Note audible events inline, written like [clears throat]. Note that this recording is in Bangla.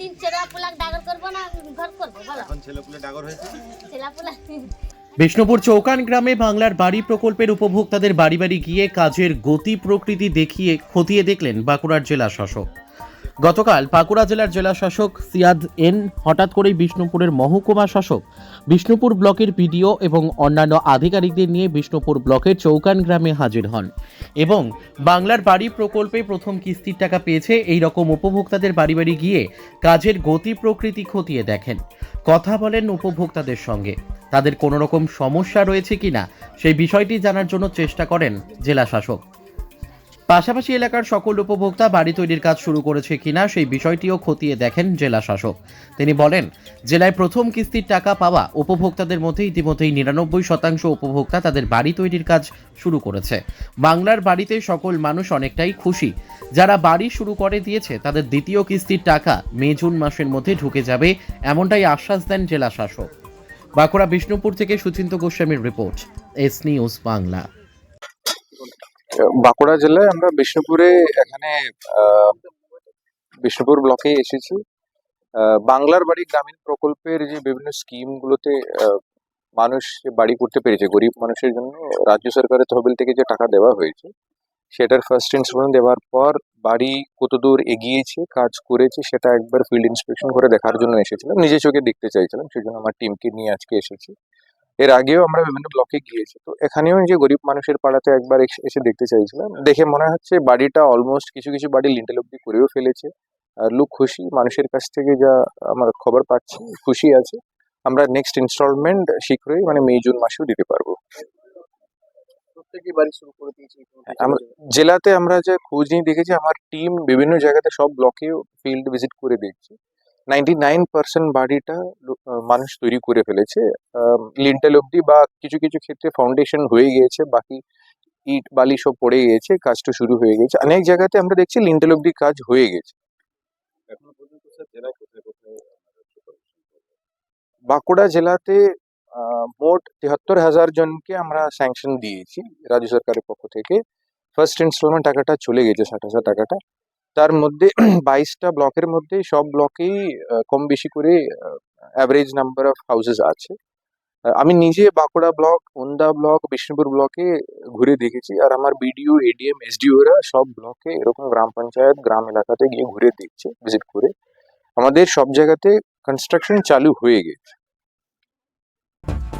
দিন ছেলা পোলাক ডাগর করব না ঘর করব বলো। এখন ছেলেপুলে ডাগর হয়েছে? ছেলা পোলা বিষ্ণুপুর চৌকান গ্রামে বাংলার বাড়ি প্রকল্পের উপভোক্তাদের বাড়ি বাড়ি গিয়ে কাজের গতি প্রকৃতি দেখিয়ে খতিয়ে দেখলেন বাঁকুড়ার জেলা শাসক। গতকাল বাঁকুড়া জেলার জেলা শাসক সিয়াদ এন হঠাৎ করেই বিষ্ণুপুরের মহকুমা শাসক বিষ্ণুপুর ব্লকের বিডিও এবং অন্যান্য আধিকারিকদের নিয়ে বিষ্ণুপুর ব্লকের চৌকান গ্রামে হাজির হন এবং বাংলার বাড়ি প্রকল্পে প্রথম কিস্তির টাকা পেয়েছে। এই রকম উপভোক্তাদের বাড়ি বাড়ি গিয়ে কাজের গতি প্রকৃতি খতিয়ে দেখেন। কথা বলেন উপভোক্তাদের সঙ্গে। তাদের কোনো রকম সমস্যা রয়েছে কিনা সেই বিষয়টি জানার জন্য চেষ্টা করেন জেলা শাসক পাশাপাশি এলাকার সকল উপভোক্তা বাড়ি তৈরির কাজ শুরু করেছে কিনা সেই বিষয়টিও খতিয়ে দেখেন জেলা শাসক। তিনি বলেন, জেলায় প্রথম কিস্তির টাকা পাওয়া উপভোক্তাদের মধ্যে ইতিমধ্যেই নিরানব্বই শতাংশ উপভোক্তা তাদের বাড়ি তৈরির কাজ শুরু করেছে। বাংলার বাড়িতে সকল মানুষ অনেকটাই খুশি। যারা বাড়ি শুরু করে দিয়েছে, তাদের দ্বিতীয় কিস্তির টাকা মে, জুন মাসের মধ্যে ঢুকে যাবে এমনটাই আশ্বাস দেন জেলা শাসক। বাঁকুড়া বিষ্ণুপুর থেকে সুচিন্ত গোস্বামীর report, S news Bangla. Bankura জেলায় আমরা বিষ্ণুপুরে এখানে বিষ্ণুপুর ব্লকে এসেছি। বাংলার বাড়ি গ্রামীণ প্রকল্পের যে বিভিন্ন স্কিমগুলোতে মানুষ বাড়ি করতে পেরেছে, গরিব মানুষের জন্য রাজ্য সরকারের তহবিল থেকে যে টাকা দেওয়া হয়েছে, সেটার ফার্স্ট ইনস্টলমেন্ট দেওয়ার পর বাড়ি কতদূর এগিয়েছে, কাজ করেছে, সেটা একবার ফিল্ড ইন্সপেকশন করে দেখার জন্য এসেছিলাম। নিজে চোখে দেখতে চাইছিলাম সেই জন্য আমার টিমকে নিয়ে আজকে এসেছি। এর আগেও আমরা বিভিন্ন ব্লকে গিয়েছি। তো এখানেও যে গরিব মানুষের পাড়াতে একবার এসে দেখতে চাইছিলাম। দেখে মনে হচ্ছে বাড়িটা অলমোস্ট কিছু কিছু বাড়ি লিন্টেল অব্দি করেও ফেলেছে। আর লোক খুশি মানুষের কাছ থেকে যা আমার খবর পাচ্ছি খুশি আছে। আমরা নেক্সট ইনস্টলমেন্ট শীঘ্রই মানে মে জুন মাসেও দিতে পারব। প্রত্যেকই বাড়ি শুরু করে দিয়েছে আমরা জেলাতে আমরা যে খোঁজ নিয়ে দেখেছি আমার টিম বিভিন্ন জায়গাতে সব ব্লকে ফিল্ড ভিজিট করে দেখছি। নাইনটি নাইন পার্সেন্ট বাড়িটা মানুষ তৈরি করে ফেলেছে। লিন্টেল অব্দি বা কিছু কিছু ক্ষেত্রে ফাউন্ডেশন হয়ে গিয়েছে বাকি ইট বালি সব পড়ে গিয়েছে কাজটা শুরু হয়ে গেছে অনেক জায়গাতে আমরা দেখছি লিন্টেল অব্দি কাজ হয়ে গেছে? বাঁকুড়া জেলাতে মোট তিয়াত্তর হাজার জনকে আমরা স্যাংশন দিয়েছি রাজ্য সরকারের পক্ষ থেকে। ফার্স্ট ইনস্টলমেন্ট টাকাটা চলে গেছে ষাট হাজার টাকাটা। তার মধ্যে [clears throat] বাইশটা ব্লকের মধ্যে সব ব্লকেই কম বেশি করে অ্যাভারেজ নাম্বার অফ হাউসেস আছে। আমি নিজে বাঁকুড়া ব্লক ওন্দা ব্লক, বিষ্ণুপুর ব্লকে ঘুরে দেখেছি আর আমার বিডিও, এডিএম এসডিওরা সব ব্লকে এরকম গ্রাম পঞ্চায়েত, গ্রাম এলাকাতে গিয়ে ঘুরে দেখছে ভিজিট করে। আমাদের সব জায়গাতে কনস্ট্রাকশন চালু হয়ে গেছে।